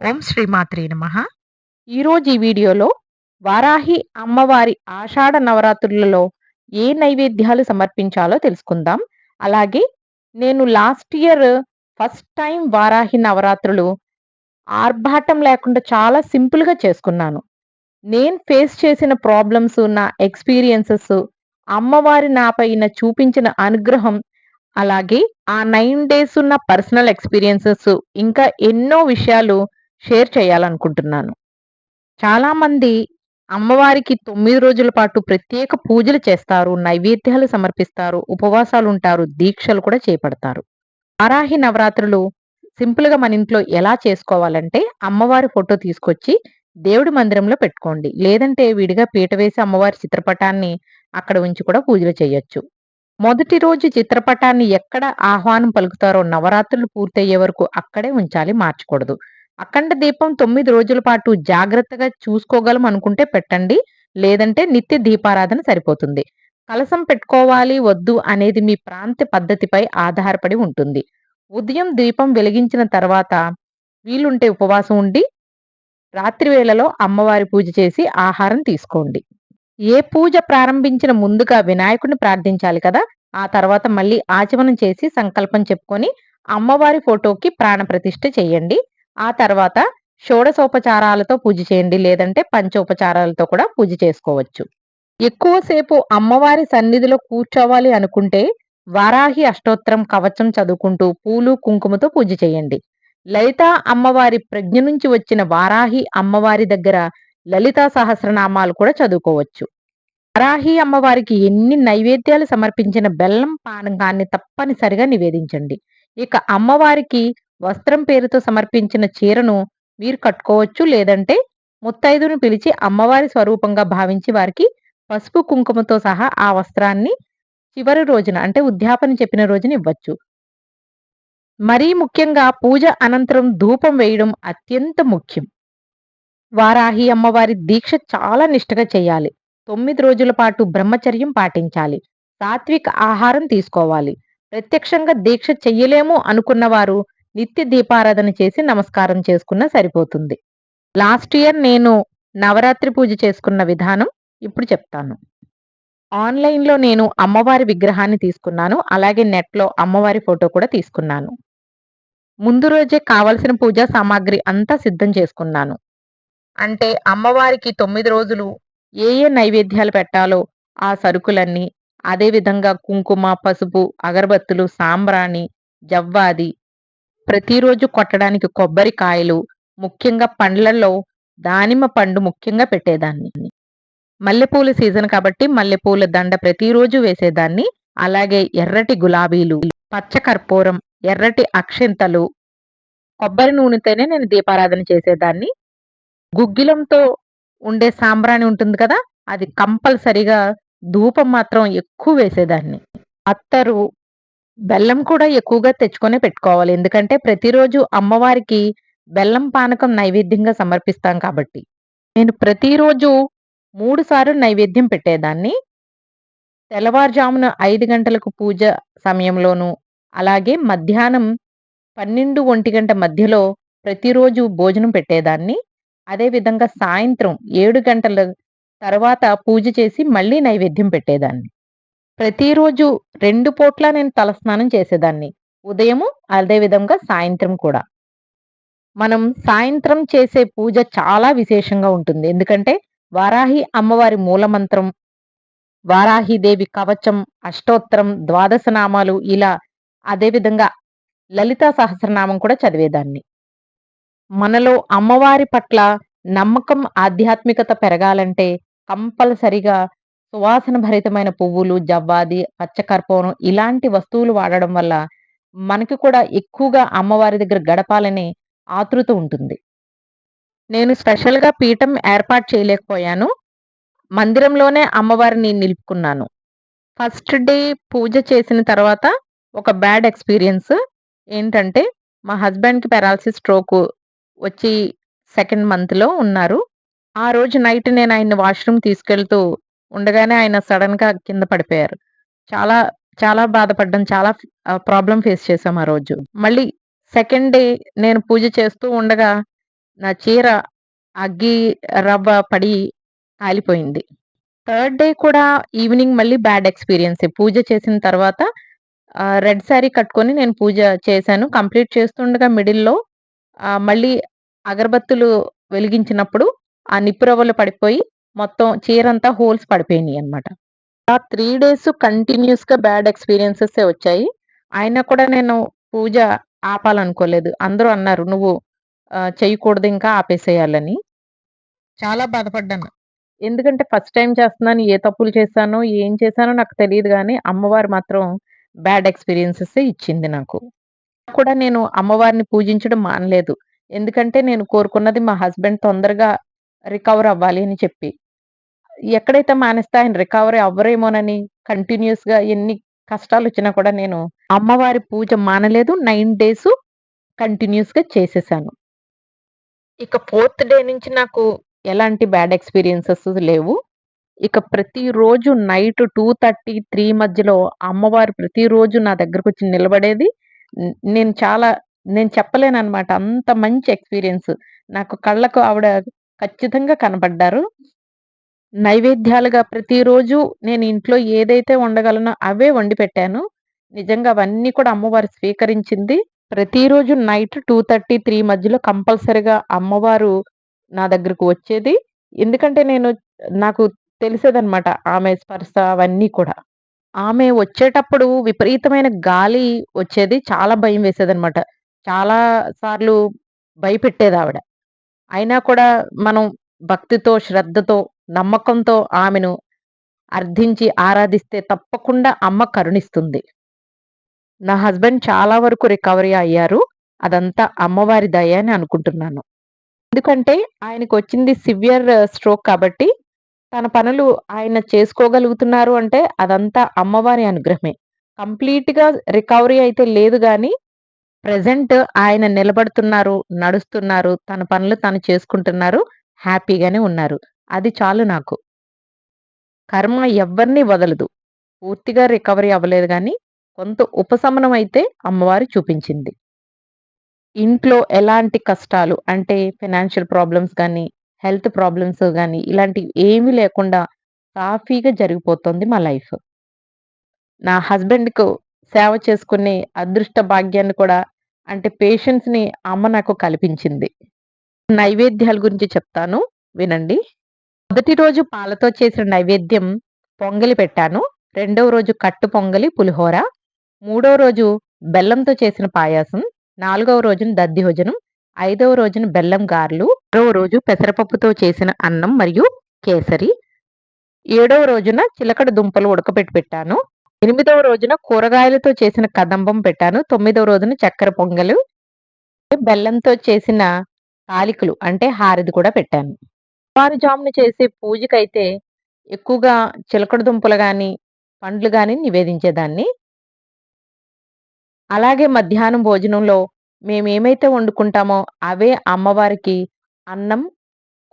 ఓం శ్రీమాత్రే నమ ఈరోజు ఈ వీడియోలో వారాహి అమ్మవారి ఆషాఢ నవరాత్రులలో ఏ నైవేద్యాలు సమర్పించాలో తెలుసుకుందాం. అలాగే నేను last year first time Varahi నవరాత్రులు ఆర్భాటం లేకుండా చాలా సింపుల్‌గా చేసుకున్నాను. నేను ఫేస్ చేసిన ప్రాబ్లమ్స్, నా ఎక్స్‌పీరియన్సెస్, అమ్మవారి నాపైన చూపించిన అనుగ్రహం, అలాగే ఆ నైన్ డేస్ ఉన్న పర్సనల్ ఎక్స్‌పీరియన్సెస్ ఇంకా ఎన్నో విషయాలు షేర్ చేయాలనుకుంటున్నాను. చాలామంది అమ్మవారికి తొమ్మిది రోజుల పాటు ప్రత్యేక పూజలు చేస్తారు, నైవేద్యాలు సమర్పిస్తారు, ఉపవాసాలుంటారు, దీక్షలు కూడా చేపడతారు. వారాహి నవరాత్రులు సింపుల్‌గా మన ఇంట్లో ఎలా చేసుకోవాలంటే అమ్మవారి ఫోటో తీసుకొచ్చి దేవుడి మందిరంలో పెట్టుకోండి. లేదంటే విడిగా పీట వేసి అమ్మవారి చిత్రపటాన్ని అక్కడ ఉంచి కూడా పూజలు చేయొచ్చు. మొదటి రోజు చిత్రపటాన్ని ఎక్కడ ఆహ్వానం పలుకుతారో నవరాత్రులు పూర్తయ్యే వరకు అక్కడే ఉంచాలి మార్చకూడదు. అఖండ దీపం తొమ్మిది రోజుల పాటు జాగ్రత్తగా చూసుకోగలం అనుకుంటే పెట్టండి. లేదంటే నిత్య దీపారాధన సరిపోతుంది. కలసం పెట్టుకోవాలి వద్దు అనేది మీ ప్రాంత పద్ధతిపై ఆధారపడి ఉంటుంది. ఉదయం దీపం వెలిగించిన తర్వాత వీలుంటే ఉపవాసం ఉండి, రాత్రి వేళలో అమ్మవారి పూజ చేసి ఆహారం తీసుకోండి. ఏ పూజ ప్రారంభించిన ముందుగా వినాయకుడిని ప్రార్థించాలి కదా! ఆ తర్వాత మళ్ళీ ఆచమనం చేసి సంకల్పం చెప్పుకొని అమ్మవారి ఫోటోకి ప్రాణప్రతిష్ఠ చేయండి. ఆ తర్వాత షోడశోపచారాలతో పూజ చేయండి. లేదంటే పంచోపచారాలతో కూడా పూజ చేసుకోవచ్చు. ఎక్కువసేపు అమ్మవారి సన్నిధిలో కూర్చోవాలి అనుకుంటే వారాహి అష్టోత్తరం, కవచం చదువుకుంటూ పూలు, కుంకుమతో పూజ చేయండి. లలితా అమ్మవారి ప్రజ్ఞ నుంచి వచ్చిన వారాహి అమ్మవారి దగ్గర లలితా సహస్రనామాలు కూడా చదువుకోవచ్చు. వారాహి అమ్మవారికి ఎన్ని నైవేద్యాలు సమర్పించిన బెల్లం పానకాన్ని తప్పనిసరిగా నివేదించండి. ఇక అమ్మవారికి వస్త్రం పేరుతో సమర్పించిన చీరను మీరు కట్టుకోవచ్చు. లేదంటే ముత్తైదును పిలిచి అమ్మవారి స్వరూపంగా భావించి వారికి పసుపు, కుంకుమతో సహా ఆ వస్త్రాన్ని చివరి రోజున అంటే ఉద్యాపన చెప్పిన రోజున ఇవ్వచ్చు. మరీ ముఖ్యంగా పూజ అనంతరం ధూపం వేయడం అత్యంత ముఖ్యం. వారాహి అమ్మవారి దీక్ష చాలా నిష్ఠగా చేయాలి. తొమ్మిది రోజుల పాటు బ్రహ్మచర్యం పాటించాలి. సాత్విక ఆహారం తీసుకోవాలి. ప్రత్యక్షంగా దీక్ష చెయ్యలేము అనుకున్నవారు నిత్య దీపారాధన చేసి నమస్కారం చేసుకున్నా సరిపోతుంది. లాస్ట్ ఇయర్ నేను నవరాత్రి పూజ చేసుకున్న విధానం ఇప్పుడు చెప్తాను. ఆన్‌లైన్‌లో నేను అమ్మవారి విగ్రహాన్ని తీసుకున్నాను. అలాగే నెట్‌లో అమ్మవారి ఫోటో కూడా తీసుకున్నాను. ముందు రోజే కావాల్సిన పూజా సామాగ్రి అంతా సిద్ధం చేసుకున్నాను. అంటే అమ్మవారికి తొమ్మిది రోజులు ఏ ఏ నైవేద్యాలు పెట్టాలో ఆ సరుకులన్నీ, అదే విధంగా కుంకుమ, పసుపు, అగరబత్తులు, సాంబ్రాణి, జవ్వాది, ప్రతిరోజు కొట్టడానికి కొబ్బరికాయలు, ముఖ్యంగా పండ్లలో దానిమ్మ పండు ముఖ్యంగా పెట్టేదాన్ని. మల్లెపూల సీజన్ కాబట్టి మల్లెపూల దండ ప్రతిరోజు వేసేదాన్ని. అలాగే ఎర్రటి గులాబీలు, పచ్చ కర్పూరం, ఎర్రటి అక్షింతలు, కొబ్బరి నూనెతోనే నేను దీపారాధన చేసేదాన్ని. గుగ్గిలంతో ఉండే సాంబ్రాణి ఉంటుంది కదా! అది కంపల్సరిగా ధూపం మాత్రం ఎక్కువ వేసేదాన్ని. అత్తరు, బెల్లం కూడా ఎక్కువగా తెచ్చుకొనే పెట్టుకోవాలి. ఎందుకంటే ప్రతిరోజు అమ్మవారికి బెల్లం పానకం నైవేద్యంగా సమర్పిస్తాం కాబట్టి. నేను ప్రతిరోజు 3 సార్లు నైవేద్యం పెట్టేదాన్ని. తెల్లవారుజామున 5 గంటలకు పూజ సమయంలోను, అలాగే మధ్యాహ్నం 12, 1 గంట మధ్యలో ప్రతిరోజు భోజనం పెట్టేదాన్ని. అదే విధంగా సాయంత్రం 7 గంటల తర్వాత పూజ చేసి మళ్ళీ నైవేద్యం పెట్టేదాన్ని. ప్రతిరోజు రెండు పూట్ల నేను తలస్నానం చేసేదాన్ని. ఉదయము, అదే విధంగా సాయంత్రం కూడా. మనం సాయంత్రం చేసే పూజ చాలా విశేషంగా ఉంటుంది. ఎందుకంటే వారాహి అమ్మవారి మూలమంత్రం, వారాహిదేవి కవచం, అష్టోత్తరం, ద్వాదశ నామాలు ఇలా అదేవిధంగా లలితా సహస్రనామం కూడా చదివేదాన్ని. మనలో అమ్మవారి పట్ల నమ్మకం, ఆధ్యాత్మికత పెరగాలంటే కంపల్సరిగా సువాసన భరితమైన పువ్వులు, జవ్వాది, పచ్చకర్పూరం ఇలాంటి వస్తువులు వాడడం వల్ల మనకి కూడా ఎక్కువగా అమ్మవారి దగ్గర గడపాలని ఆతృత ఉంటుంది. నేను స్పెషల్‌గా పీఠం ఏర్పాటు చేయలేకపోయాను. మందిరంలోనే అమ్మవారిని నిలుపుకున్నాను. ఫస్ట్ డే పూజ చేసిన తర్వాత ఒక బ్యాడ్ ఎక్స్‌పీరియన్స్ ఏంటంటే మా హస్బెండ్‌కి పారాలిసిస్ స్ట్రోక్ వచ్చి సెకండ్ మంత్‌లో ఉన్నారు. ఆ రోజు నైట్ నేను ఆయన్ని వాష్‌రూమ్ తీసుకెళ్తూ ఉండగానే ఆయన సడెన్‌గా కింద పడిపోయారు. చాలా చాలా బాధపడ్డం చాలా ప్రాబ్లం ఫేస్ చేసాం ఆ రోజు. మళ్ళీ సెకండ్ డే నేను పూజ చేస్తూ ఉండగా నా చీర అగ్గి రవ్వ పడి కాలిపోయింది. థర్డ్ డే కూడా ఈవినింగ్ మళ్ళీ బ్యాడ్ ఎక్స్‌పీరియన్సే. పూజ చేసిన తర్వాత రెడ్ శారీ కట్టుకొని నేను పూజ చేశాను. కంప్లీట్ చేస్తుండగా మిడిల్‌లో మళ్ళీ అగరబత్తులు వెలిగించినప్పుడు ఆ నిప్పురవ్వలు పడిపోయి మొత్తం చీరంతా హోల్స్ పడిపోయినాయి అనమాట ఆ త్రీ డేస్ కంటిన్యూస్గా బ్యాడ్ ఎక్స్‌పీరియన్సెసే వచ్చాయి. అయినా కూడా నేను పూజ ఆపాలనుకోలేదు. అందరూ అన్నారు, "నువ్వు చేయకూడదు ఇంకా ఆపేసేయాలని." చాలా బాధపడ్డాను. ఎందుకంటే ఫస్ట్ టైం చేస్తున్నాను. ఏ తప్పులు చేశానో, ఏం చేశానో నాకు తెలియదు కానీ అమ్మవారు మాత్రం బ్యాడ్ ఎక్స్పీరియన్సెస్ ఇచ్చింది నాకు. కూడా నేను అమ్మవారిని పూజించడం మానలేదు. ఎందుకంటే నేను కోరుకున్నది మా హస్బెండ్ తొందరగా రికవర్ అవ్వాలి అని చెప్పి. ఎక్కడైతే మానేస్తే ఆయన రికవరీ అవ్వరేమోనని కంటిన్యూయస్‌గా ఎన్ని కష్టాలు వచ్చినా కూడా నేను అమ్మవారి పూజ మానలేదు. నైన్ డేస్ కంటిన్యూస్గా చేసేసాను. ఇక ఫోర్త్ డే నుంచి నాకు ఎలాంటి బ్యాడ్ ఎక్స్‌పీరియన్సెస్ లేవు. ఇక ప్రతిరోజు నైట్ 2:30, 3 మధ్యలో అమ్మవారు ప్రతిరోజు నా దగ్గరకొచ్చి నిలబడేది. నేను చాలా నేను చెప్పలేననమాట. అంత మంచి ఎక్స్‌పీరియన్స్. నాకు కళ్ళకు ఆవిడ ఖచ్చితంగా కనపడ్డారు. నైవేద్యాలుగా ప్రతిరోజు నేను ఇంట్లో ఏదైతే వండగలనో అవే వండి పెట్టాను. నిజంగా అవన్నీ కూడా అమ్మవారు స్వీకరించింది. ప్రతిరోజు నైట్ 2:30, 3 మధ్యలో కంపల్సరిగా అమ్మవారు నా దగ్గరకు వచ్చేది. ఎందుకంటే నేను నాకు తెలిసేదనమాట ఆమె స్పర్శ అవన్నీ కూడా. ఆమె వచ్చేటప్పుడు విపరీతమైన గాలి వచ్చేది. చాలా భయం వేసేదనమాట. చాలా సార్లు భయపెట్టేది ఆవిడ అయినా కూడా మనం భక్తితో, శ్రద్ధతో, నమ్మకంతో ఆమెను అర్థించి ఆరాధిస్తే తప్పకుండా అమ్మ కరుణిస్తుంది. నా హస్బెండ్ చాలా వరకు రికవరీ అయ్యారు. అదంతా అమ్మవారి దయ అని అనుకుంటున్నాను. ఎందుకంటే ఆయనకు వచ్చింది సివియర్ స్ట్రోక్ కాబట్టి, తన పనులు ఆయన చేసుకోగలుగుతున్నారు అంటే అదంతా అమ్మవారి అనుగ్రహమే. కంప్లీట్‌గా రికవరీ అయితే లేదు కానీ ప్రజెంట్ ఆయన నిలబడుతున్నారు, నడుస్తున్నారు, తన పనులు తను చేసుకుంటున్నారు, హ్యాపీగానే ఉన్నారు. అది చాలు నాకు. కర్మ ఎవ్వరిని వదలదు. పూర్తిగా రికవరీ అవ్వలేదు గానీ, కొంత ఉపశమనం అయితే అమ్మవారు చూపించింది. ఇంట్లో ఎలాంటి కష్టాలు అంటే ఫైనాన్షియల్ ప్రాబ్లమ్స్ గానీ, హెల్త్ ప్రాబ్లమ్స్ గానీ, ఇలాంటివి ఏమీ లేకుండా సాఫీగా జరిగిపోతుంది మా లైఫ్. నా హస్బెండ్‌కు సేవ చేసుకునే అదృష్ట భాగ్యాన్ని కూడా అంటే పేషెన్స్‌ని అమ్మ నాకు కల్పించింది. నైవేద్యాల గురించి చెప్తాను వినండి. మొదటి రోజు పాలతో చేసిన నైవేద్యం పొంగలి పెట్టాను. రెండవ రోజు కట్టు పొంగలి, పులిహోర. మూడవ రోజు బెల్లంతో చేసిన పాయాసం. నాలుగవ రోజున దధ్యోజనం. ఐదవ రోజున బెల్లం గారెలు. ఆరవ రోజు పెసరపప్పుతో చేసిన అన్నం మరియు కేసరి. ఏడవ రోజున చిలకడ దుంపలు ఉడకబెట్టి పెట్టాను. ఎనిమిదవ రోజున కూరగాయలతో చేసిన కదంబం పెట్టాను. తొమ్మిదవ రోజున చక్కెర పొంగలు. బెల్లంతో చేసిన తాలికలు అంటే హారిది కూడా పెట్టాను. తెల్లవారుజామున చేసే పూజకైతే ఎక్కువగా చిలకడ దుంపలు పండ్లు కానీ నివేదించేదాన్ని. అలాగే మధ్యాహ్నం భోజనంలో మేమేమైతే వండుకుంటామో అవే అమ్మవారికి అన్నం,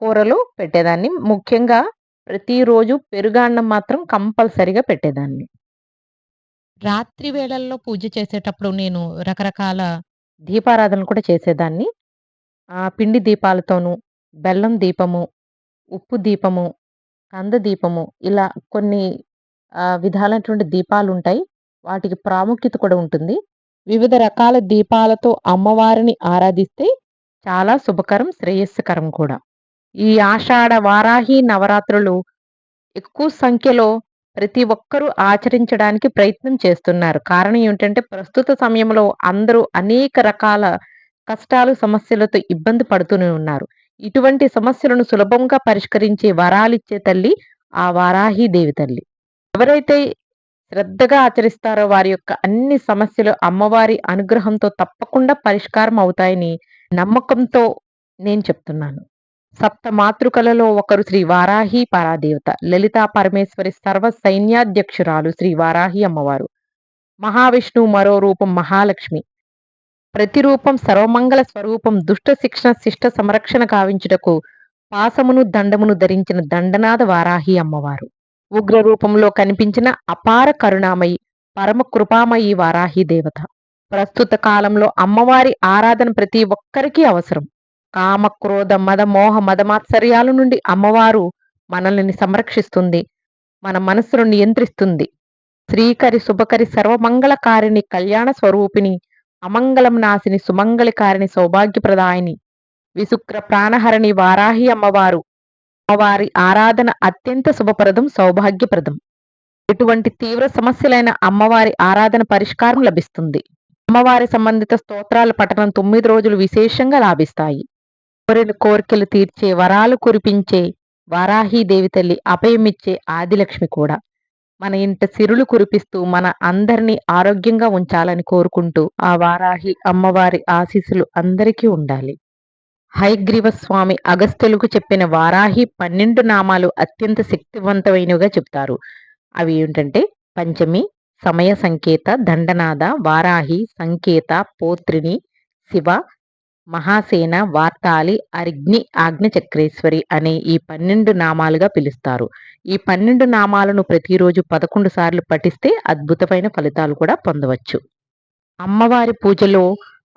కూరలు పెట్టేదాన్ని. ముఖ్యంగా ప్రతిరోజు పెరుగాన్నం మాత్రం కంపల్సరిగా పెట్టేదాన్ని. రాత్రి వేళల్లో పూజ చేసేటప్పుడు నేను రకరకాల దీపారాధనలు కూడా చేసేదాన్ని. పిండి దీపాలతోనూ, బెల్లం దీపము, ఉప్పు దీపము, కంద దీపము ఇలా కొన్ని విధాలైనటువంటి దీపాలు ఉంటాయి వాటికి ప్రాముఖ్యత కూడా ఉంటుంది. వివిధ రకాల దీపాలతో అమ్మవారిని ఆరాధిస్తే చాలా శుభకరం, శ్రేయస్కరం కూడా. ఈ ఆషాఢ వారాహి నవరాత్రులు ఎక్కువ సంఖ్యలో ప్రతి ఒక్కరూ ఆచరించడానికి ప్రయత్నం చేస్తున్నారు. కారణం ఏమిటంటే ప్రస్తుత సమయంలో అందరూ అనేక రకాల కష్టాలు, సమస్యలతో ఇబ్బంది పడుతూనే ఉన్నారు. ఇటువంటి సమస్యలను సులభంగా పరిష్కరించే వరాలిచ్చే తల్లి ఆ వారాహి దేవి తల్లి. ఎవరైతే శ్రద్ధగా ఆచరిస్తారో వారి యొక్క అన్ని సమస్యలు అమ్మవారి అనుగ్రహంతో తప్పకుండా పరిష్కారం అవుతాయని నమ్మకంతో నేను చెప్తున్నాను. సప్త మాతృకలలో ఒకరు శ్రీ వారాహి పరాదేవత. లలితా పరమేశ్వరి సర్వ సైన్యాధ్యక్షురాలు శ్రీ వారాహి అమ్మవారు. మహావిష్ణువు మరో రూపం మహాలక్ష్మి. ప్రతి రూపం సర్వమంగళ స్వరూపం దుష్ట శిక్షణ శిష్ట సంరక్షణ గావించుటకు పాసమును దండమును ధరించిన దండనాథ వారాహి అమ్మవారు. ఉగ్ర రూపంలో కనిపించిన అపార కరుణామయి, పరమ కృపామయి వారాహి దేవత. ప్రస్తుత కాలంలో అమ్మవారి ఆరాధన ప్రతి ఒక్కరికి అవసరం. కామ క్రోధ మద మోహ మదమాత్సర్యాల నుండి అమ్మవారు మనల్ని సంరక్షిస్తుంది మన మనస్సును నియంత్రిస్తుంది శ్రీకరి శుభకరి సర్వమంగళకారిణి కళ్యాణ స్వరూపిణి అమంగళం నాశిని సుమంగళకారిణి సౌభాగ్యప్రదాయిని. విశుక్ర ప్రాణహరణి వారాహి అమ్మవారు. అమ్మవారి ఆరాధన అత్యంత శుభప్రదం సౌభాగ్యప్రదం. ఇటువంటి తీవ్ర సమస్యలైన అమ్మవారి ఆరాధన పరిష్కారం లభిస్తుంది. అమ్మవారి సంబంధిత స్తోత్రాల పఠనం తొమ్మిది రోజులు విశేషంగా లాభిస్తాయి. కోరిన కోరికలు తీర్చే వరాలు కురిపించే వారాహీదేవి తల్లి అభయమిచ్చే ఆదిలక్ష్మి కూడా. మన ఇంట సిరులు కురిపిస్తూ మన అందరినీ ఆరోగ్యంగా ఉంచాలని కోరుకుంటూ ఆ వారాహి అమ్మవారి ఆశీస్సులు అందరికీ ఉండాలి. హైగ్రీవ స్వామి అగస్త్యులకు చెప్పిన వారాహి పన్నెండు నామాలు అత్యంత శక్తివంతమైనవిగా చెప్తారు. అవి ఏంటంటే పంచమి సమయ సంకేత దండనాద వారాహి సంకేత పోత్రిని శివ మహాసేన వార్తాలి అరిగ్ని ఆజ్ఞచక్రేశ్వరి అనే ఈ పన్నెండు నామాలుగా పిలుస్తారు. ఈ పన్నెండు నామాలను ప్రతిరోజు పదకొండు సార్లు పఠిస్తే అద్భుతమైన ఫలితాలు కూడా పొందవచ్చు. అమ్మవారి పూజలో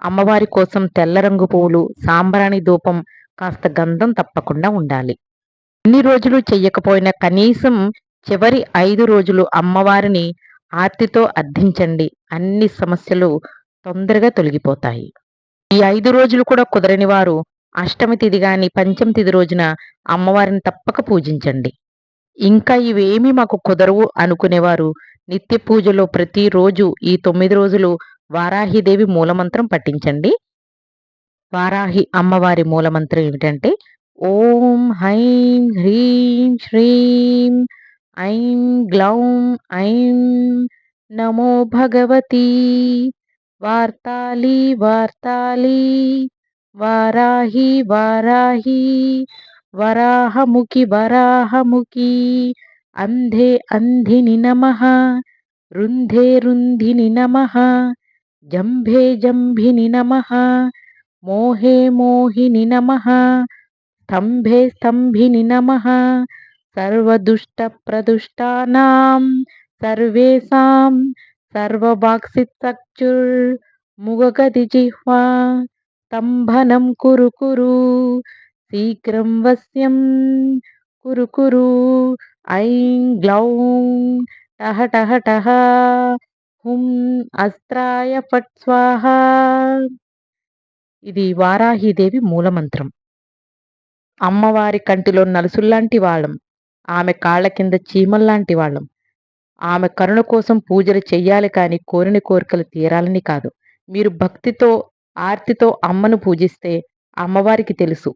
అమ్మవారి కోసం తెల్ల రంగు పువ్వులు సాంబ్రాణి ధూపం కాస్త గంధం తప్పకుండా ఉండాలి. ఎన్ని రోజులు చెయ్యకపోయినా కనీసం చివరి ఐదు రోజులు అమ్మవారిని ఆర్తితో అర్థించండి. అన్ని సమస్యలు తొందరగా తొలగిపోతాయి. ఈ ఐదు రోజులు కూడా కుదరని వారు అష్టమి తిథి గాని పంచమి తిథి రోజున అమ్మవారిని తప్పక పూజించండి. ఇంకా ఇవేమీ మాకు కుదరవు అనుకునేవారు. నిత్య పూజలో ప్రతిరోజు ఈ తొమ్మిది రోజులు వారాహిదేవి మూలమంత్రం పఠించండి. వారాహి అమ్మవారి మూలమంత్రం ఏమిటంటే ఓం హైం హ్రీం శ్రీం ఐం గ్లౌం ఐం నమో భగవతి వార్తాలి వార్తాలి. వారాహి వారాహి. వరాహముఖి వరాహముఖి. అంధే అంధిని నమ. రుంధే రుంధిని నమ. జంభే జంభిని నమ. మోహే మోహిని నమ. స్తంభే స్తంభిని నమ. సర్వదుష్టప్రదుష్టానాం సర్వేషాం. సర్వవాక్సిత్సక్షుర్ముగగదిజిహ్వా స్తంభనం కురు కురు శీఘ్రం వశ్యం కురు కురు ఐం గ్లౌం టహ టహ టహ హుం అస్త్రాయ ఫట్ స్వాహ. ఇది వారాహిదేవి మూలమంత్రం. అమ్మవారి కంటిలో నలుసుల్లాంటి వాళ్ళం. ఆమె కాళ్ళ కింద చీమల్లాంటి వాళ్ళం. ఆమె కరుణ కోసం పూజలు చెయ్యాలి కానీ కోరిన కోరికలు తీరాలని కాదు. మీరు భక్తితో ఆర్తితో అమ్మను పూజిస్తే అమ్మవారికి తెలుసు.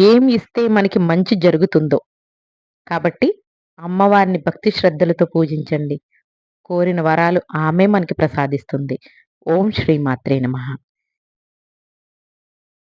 ఏం ఇస్తే మనకి మంచి జరుగుతుందో. కాబట్టి అమ్మవారిని భక్తి శ్రద్ధలతో పూజించండి. కోరిన వరాలు ఆమె మనకి ప్రసాదిస్తుంది. ఓం శ్రీ మాత్రే నమః.